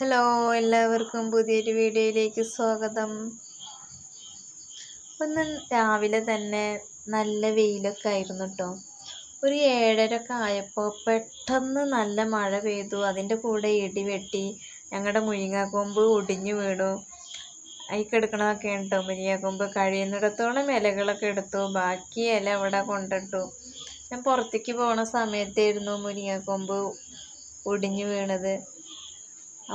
Hello എല്ലാവർക്കും പുതിയൊരു വീഡിയോയിലേക്ക് സ്വാഗതം. ഒന്ന് രാവിലെ തന്നെ നല്ല വെയിലൊക്കെ ആയിരുന്നു കേട്ടോ ഒരു ഏഴരൊക്കെ ആയപ്പോൾ പെട്ടെന്ന് നല്ല മഴ പെയ്തു. അതിന്റെ കൂടെ ഇടി വെട്ടി. ഞങ്ങളുടെ മുരിങ്ങാക്കൊമ്പ് ഒടിഞ്ഞു വീണു. അതിൽ എടുക്കണതൊക്കെ കേട്ടോ മുരിങ്ങാക്കൊമ്പ് കഴിയുന്നിടത്തോളം ഇലകളൊക്കെ എടുത്തു. ബാക്കി ഇല അവിടെ കൊണ്ടിട്ടു. ഞാൻ പുറത്തേക്ക് പോണ സമയത്തായിരുന്നു മുരിങ്ങാക്കൊമ്പ് ഒടിഞ്ഞു വീണത്.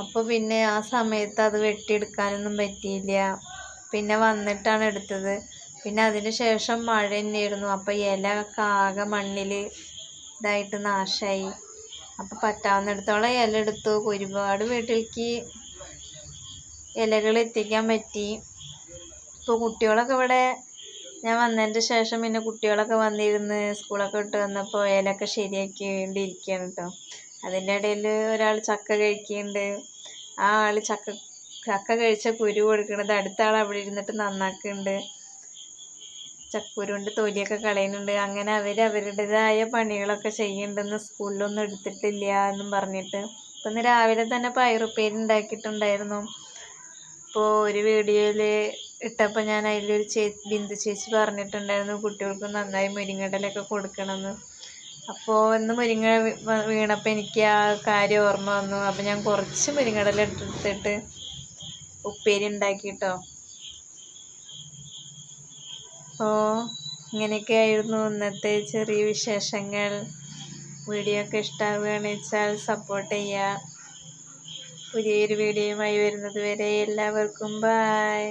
അപ്പോൾ പിന്നെ ആ സമയത്ത് അത് വെട്ടിയെടുക്കാനൊന്നും പറ്റിയില്ല. പിന്നെ വന്നിട്ടാണ് എടുത്തത്. പിന്നെ അതിന് ശേഷം മഴ തന്നെയായിരുന്നു. അപ്പോൾ ഇല ഒക്കെ ആകെ മണ്ണിൽ ഇതായിട്ട് നാശമായി അപ്പോൾ പറ്റാവുന്നിടത്തോളം ഇല എടുത്തു. ഒരുപാട് വീട്ടിലേക്ക് ഇലകൾ എത്തിക്കാൻ പറ്റി. ഇപ്പോൾ കുട്ടികളൊക്കെ ഇവിടെ ഞാൻ വന്നതിന്റെ ശേഷം പിന്നെ കുട്ടികളൊക്കെ വന്നിരുന്ന് സ്കൂളൊക്കെ വിട്ട് വന്നപ്പോൾ ഇലയൊക്കെ വേണ്ടിയിരിക്കുകയാണ് കേട്ടോ. അതിന്റെ ഇടയിൽ ഒരാൾ ചക്ക കഴിക്കുന്നുണ്ട്. ആ ആൾ ചക്ക ചക്ക കഴിച്ച കുരു കൊടുക്കണത് അടുത്ത ആൾ അവിടെ ഇരുന്നിട്ട് നന്നാക്കുന്നുണ്ട് ചക്കുരു കൊണ്ട് തൊലിയൊക്കെ കളയുന്നുണ്ട്. അങ്ങനെ അവർ അവരുടേതായ പണികളൊക്കെ ചെയ്യുന്നുണ്ടെന്ന് സ്കൂളിലൊന്നും എടുത്തിട്ടില്ല എന്നും പറഞ്ഞിട്ട്. ഇപ്പം ഇന്ന് രാവിലെ തന്നെ പയറുപ്പേരി ഉണ്ടാക്കിയിട്ടുണ്ടായിരുന്നു. ഇപ്പോൾ ഒരു വീഡിയോയിൽ ഇട്ടപ്പോൾ ഞാൻ അതിലൊരു ചേ ബിന്ദു ചേച്ചി പറഞ്ഞിട്ടുണ്ടായിരുന്നു കുട്ടികൾക്ക് നന്നായി മുരിങ്ങടലൊക്കെ കൊടുക്കണമെന്ന്. അപ്പോൾ ഇന്ന് മുരിങ്ങ വീണപ്പോൾ എനിക്ക് ആ കാര്യം ഓർമ്മ വന്നു. അപ്പോൾ ഞാൻ കുറച്ച് മുരിങ്ങടല എടുത്തിട്ട് ഉപ്പേരി ഉണ്ടാക്കി കേട്ടോ അപ്പോൾ ഇങ്ങനെയൊക്കെ ആയിരുന്നു ഇന്നത്തെ ചെറിയ വിശേഷങ്ങൾ. വീഡിയോ ഒക്കെ ഇഷ്ടമാവുകയാണെന്ന് വെച്ചാൽ സപ്പോർട്ട് ചെയ്യുക. പുതിയൊരു വീഡിയോയുമായി വരുന്നത് വരെ എല്ലാവർക്കും ബായ്